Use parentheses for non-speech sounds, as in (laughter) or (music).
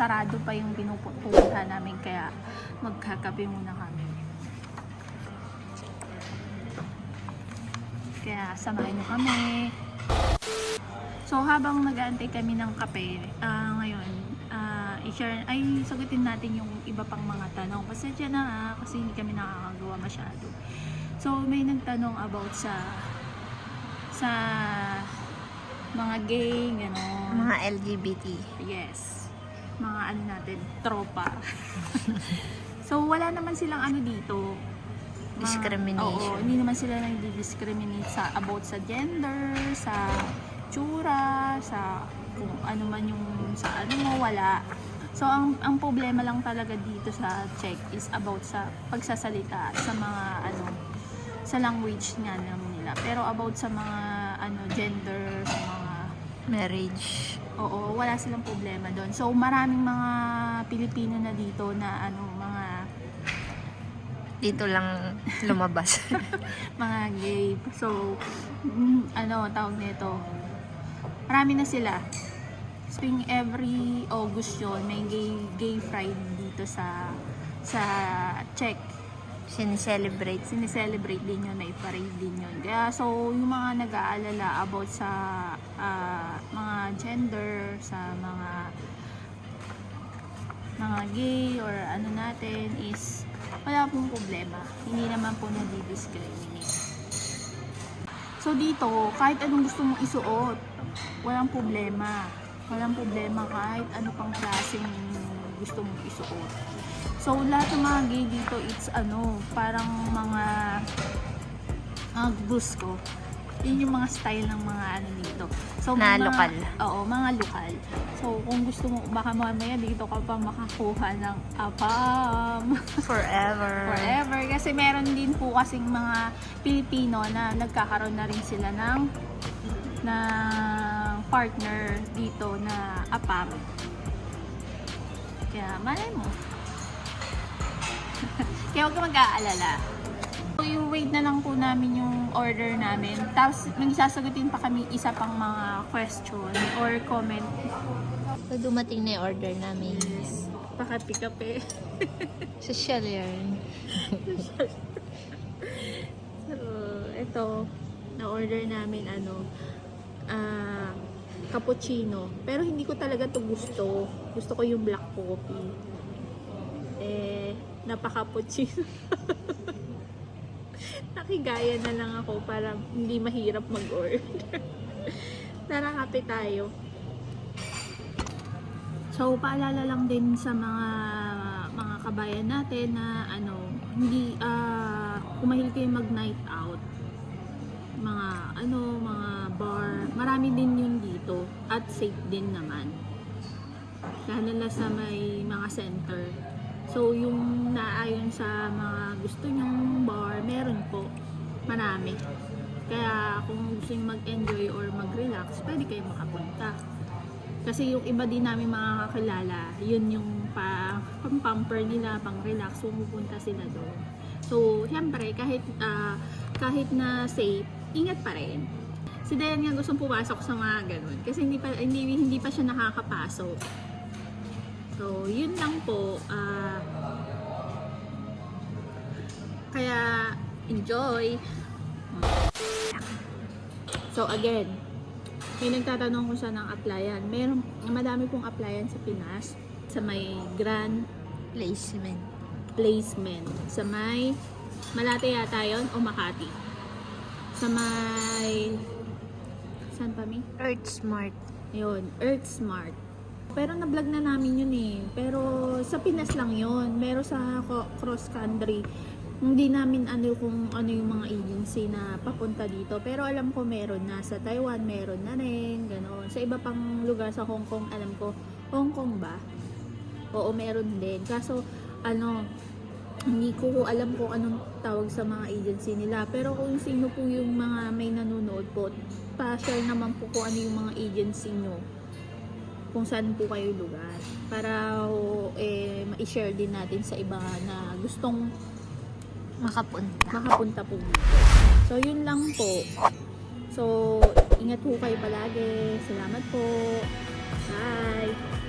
sarado pa yung pinupuntahan namin kaya magkakape muna kami. Kaya samahan niyo kami. So habang nag-aantay kami ng kape, ah, ngayon, ah, i-share, ay sagutin natin yung iba pang mga tanong. Pasensya na ha, kasi hindi kami nakakagawa masyado. So may nagtanong about sa sa mga gay, gano'n. Mga LGBT. Yes. Mga ano natin, tropa. (laughs) so, wala naman silang ano dito. mga- Discrimination. Oo, hindi naman sila nag-discriminate sa about sa gender, sa tsura, sa kung ano man yung sa ano mo, wala. So, ang, ang problema lang talaga dito sa check is about sa pagsasalita sa mga ano, sa language nga naman nila. Pero about sa mga ano, gender, sa mga Marriage. Oo, wala silang problema doon. So, maraming mga Pilipino na dito na ano, mga Dito lang lumabas. (laughs) mga gay. So, mm, ano, tawag nito. Marami na sila. Spring every August yun, may gay, gay pride dito sa sa Czech. Sinicelebrate. Sineselebrate din yun, may parade din yun. Kaya so, yung mga nag-aalala about sa ah, mga gender, sa mga mga gay or ano natin is wala pong problema. Hindi naman po nadi-discriminate. So dito, kahit anong gusto mong isuot, walang problema. Walang problema kahit ano pang klaseng gusto mong isuot. So lahat ng mga gay dito, it's ano, parang mga mga gusto. Yun yung mga style ng mga ano dito. So, Na mga, lokal. Oo, mga lokal. So, kung gusto mo, baka mamaya dito ka pa makakuha ng apam. (laughs) Forever. forever. Kasi meron din po kasing mga Pilipino na nagkakaroon na rin sila ng ng partner dito na apam. Kaya malay mo. (laughs) Kaya huwag ka mag-aalala. So, yung wait na lang po namin yung order namin. Tapos, may sasagutin pa kami isa pang mga question or comment. So, dumating na yung order namin. Pakapi-kape. (laughs) Social yarn. So, ito, na-order namin ano, ah, cappuccino. Pero hindi ko talaga to gusto. Gusto ko yung black coffee. Eh, napaka-cappuccino. (laughs) Nakigaya na lang ako para hindi mahirap mag-order. (laughs) Tara, kape tayo. So, paalala lang din sa mga mga kabayan natin na ano, hindi ah kung kayo mag night out, mga ano, mga bar, marami din yun dito at safe din naman. Lalo na sa may mga center. So, yung naayon sa mga gusto nyong bar, meron po. Marami. Kaya kung gusto nyo mag-enjoy or mag-relax, pwede kayo makapunta. Kasi yung iba din namin mga kakilala, yun yung pa, pang pamper nila, pang relax, pumupunta sila doon. So, siyempre, kahit, ah, kahit na safe, ingat pa rin. Si Dayan nga gustong pumasok sa mga ganun. Kasi hindi pa, hindi, hindi pa siya nakakapasok. So, yun lang po. ah kaya, enjoy! So, again, may nagtatanong kung saan ang applyan. Meron, madami pong applyan sa Pinas. Sa may Grand Placement. Placement. Sa may Malate yata yun o Makati. Sa may... Saan pa mi? Earth Smart. Yun, Earth Smart. Pero na-vlog na namin yun eh. Pero sa Pinas lang yun. Meron sa cross country. Hindi namin ano kung ano yung mga agency na papunta dito. Pero alam ko meron na. Sa Taiwan meron na rin. Ganon. Sa iba pang lugar sa Hong Kong, alam ko, Hong Kong ba? Oo, meron din. Kaso, ano, hindi ko alam kung anong tawag sa mga agency nila. Pero kung sino po yung mga may nanonood po, pa-share naman po kung ano yung mga agency nyo kung saan po kayo lugar para eh, ma-share din natin sa iba na gustong Makapunta. makapunta po dito. So, yun lang po. So, ingat po kayo palagi. Salamat po. Bye!